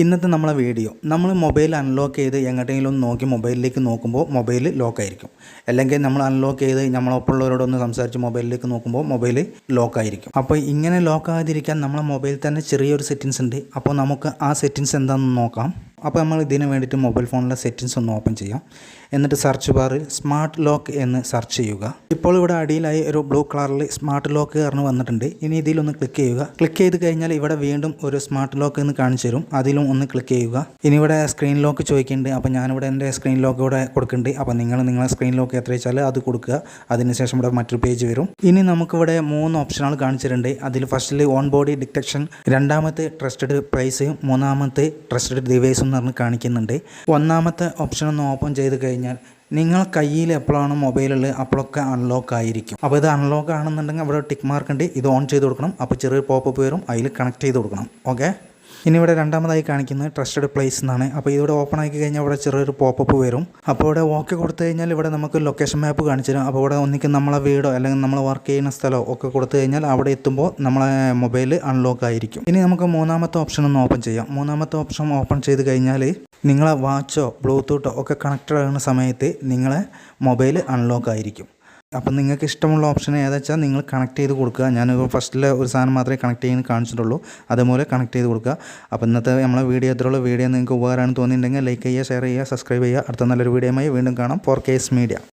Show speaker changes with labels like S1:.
S1: ഇന്നത്തെ നമ്മളെ വീഡിയോ നമ്മൾ മൊബൈൽ അൺലോക്ക് ചെയ്ത് എങ്ങോട്ടെങ്കിലും ഒന്ന് നോക്കി മൊബൈലിലേക്ക് നോക്കുമ്പോൾ മൊബൈൽ ലോക്ക് ആയിരിക്കും. അല്ലെങ്കിൽ നമ്മൾ അൺലോക്ക് ചെയ്ത് നമ്മളൊപ്പമുള്ളവരോടൊന്ന് സംസാരിച്ച് മൊബൈലിലേക്ക് നോക്കുമ്പോൾ മൊബൈൽ ലോക്ക് ആയിരിക്കും. അപ്പോൾ ഇങ്ങനെ ലോക്ക് ആകാതിരിക്കാൻ നമ്മളെ മൊബൈലിൽ തന്നെ ചെറിയൊരു സെറ്റിങ്സ് ഉണ്ട്. അപ്പോൾ നമുക്ക് ആ സെറ്റിങ്സ് എന്താണെന്ന് നോക്കാം. അപ്പോൾ നമ്മൾ ഇതിന് വേണ്ടിയിട്ട് മൊബൈൽ ഫോണിലെ സെറ്റിങ്സ് ഒന്ന് ഓപ്പൺ ചെയ്യാം. എന്നിട്ട് സെർച്ച് ബാറിൽ സ്മാർട്ട് ലോക്ക് എന്ന് സെർച്ച് ചെയ്യുക. ഇപ്പോൾ ഇവിടെ അടിയിലായി ഒരു ബ്ലൂ കളറിൽ സ്മാർട്ട് ലോക്ക് കാരണം വന്നിട്ടുണ്ട്. ഇനി ഇതിലൊന്ന് ക്ലിക്ക് ചെയ്യുക. ക്ലിക്ക് ചെയ്ത് കഴിഞ്ഞാൽ ഇവിടെ വീണ്ടും ഒരു സ്മാർട്ട് ലോക്ക് എന്ന് കാണിച്ചു തരും. അതിലും ഒന്ന് ക്ലിക്ക് ചെയ്യുക. ഇനി ഇവിടെ സ്ക്രീൻ ലോക്ക് ചോദിക്കുന്നുണ്ട്. അപ്പോൾ ഞാനിവിടെ എന്റെ സ്ക്രീൻ ലോക്ക് ഇവിടെ കൊടുക്കുന്നുണ്ട്. അപ്പോൾ നിങ്ങൾ നിങ്ങളുടെ സ്ക്രീൻ ലോക്ക് എത്ര വെച്ചാൽ അത് കൊടുക്കുക. അതിനുശേഷം ഇവിടെ മറ്റൊരു പേജ് വരും. ഇനി നമുക്കിവിടെ മൂന്ന് ഓപ്ഷനുകൾ കാണിച്ചിട്ടുണ്ട് അതിൽ ഫസ്റ്റിൽ ഓൺ ബോഡി ഡിറ്റക്ഷൻ രണ്ടാമത്തെ ട്രസ്റ്റഡ് പ്രൈസ് മൂന്നാമത്തെ ട്രസ്റ്റഡ് ഡിവൈസ് എന്ന് പറഞ്ഞ് കാണിക്കുന്നുണ്ട്. ഒന്നാമത്തെ ഓപ്ഷൻ ഒന്ന് ഓപ്പൺ ചെയ്ത് കഴിഞ്ഞാൽ നിങ്ങൾ കയ്യിൽ എപ്പോഴാണ് മൊബൈലുള്ളത് അപ്പോഴൊക്കെ അൺലോക്ക് ആയിരിക്കും. അപ്പോൾ ഇത് അൺലോക്ക് ആണെന്നുണ്ടെങ്കിൽ അവിടെ ടിക്ക് മാർക്ക് ഉണ്ട്. ഇത് ഓൺ ചെയ്ത് കൊടുക്കണം. അപ്പോൾ ചെറിയൊരു പോപ്പ് വരും. അതിൽ കണക്ട് ചെയ്ത് കൊടുക്കണം. ഓക്കെ ഇനി ഇവിടെ രണ്ടാമതായി കാണിക്കുന്നത് ട്രസ്റ്റഡ് പ്ലേസ് എന്നാണ്. അപ്പോൾ ഇതിവിടെ ഓപ്പൺ ആക്കി കഴിഞ്ഞാൽ ഇവിടെ ചെറിയൊരു പോപ്പപ്പ് വരും. അപ്പോൾ ഇവിടെ ഓക്കെ കൊടുത്തു കഴിഞ്ഞാൽ ഇവിടെ നമുക്ക് ലൊക്കേഷൻ മാപ്പ് കാണിച്ചു തരും. അപ്പോൾ ഇവിടെ ഒന്നിക്ക് നമ്മളെ വീടോ അല്ലെങ്കിൽ നമ്മൾ വർക്ക് ചെയ്യുന്ന സ്ഥലമോ ഒക്കെ കൊടുത്തു കഴിഞ്ഞാൽ അവിടെ എത്തുമ്പോൾ നമ്മളെ മൊബൈൽ അൺലോക്ക് ആയിരിക്കും. ഇനി നമുക്ക് മൂന്നാമത്തെ ഓപ്ഷൻ ഒന്ന് ഓപ്പൺ ചെയ്യാം. മൂന്നാമത്തെ ഓപ്ഷൻ ഓപ്പൺ ചെയ്ത് കഴിഞ്ഞാൽ നിങ്ങളെ വാച്ചോ ബ്ലൂടൂത്തോ ഒക്കെ കണക്റ്റഡ് ആകുന്ന സമയത്ത് നിങ്ങളെ മൊബൈൽ അൺലോക്ക് ആയിരിക്കും. അപ്പം നിങ്ങൾക്ക് ഇഷ്ടമുള്ള ഓപ്ഷൻ ഏതാ വെച്ചാൽ നിങ്ങൾ കണക്ട് ചെയ്ത് കൊടുക്കുക. ഞാൻ ഫസ്റ്റിലെ ഒരു സാധനം മാത്രമേ കണക്ട് ചെയ്യാൻ കാണിച്ചിട്ടുള്ളൂ. അതുപോലെ കണക്ട് ചെയ്ത് കൊടുക്കുക. അപ്പോൾ ഇന്നത്തെ നമ്മളെ വീഡിയോ എത്രയുള്ള വീഡിയോ നിങ്ങൾക്ക് ഉപകാരമാണെന്ന് തോന്നിയിട്ടുണ്ടെങ്കിൽ ലൈക്ക് ചെയ്യുക ഷെയർ ചെയ്യുക സബ്സ്ക്രൈബ് ചെയ്യുക. അടുത്ത നല്ലൊരു വീഡിയോയുമായി വീണ്ടും കാണാം. Four case media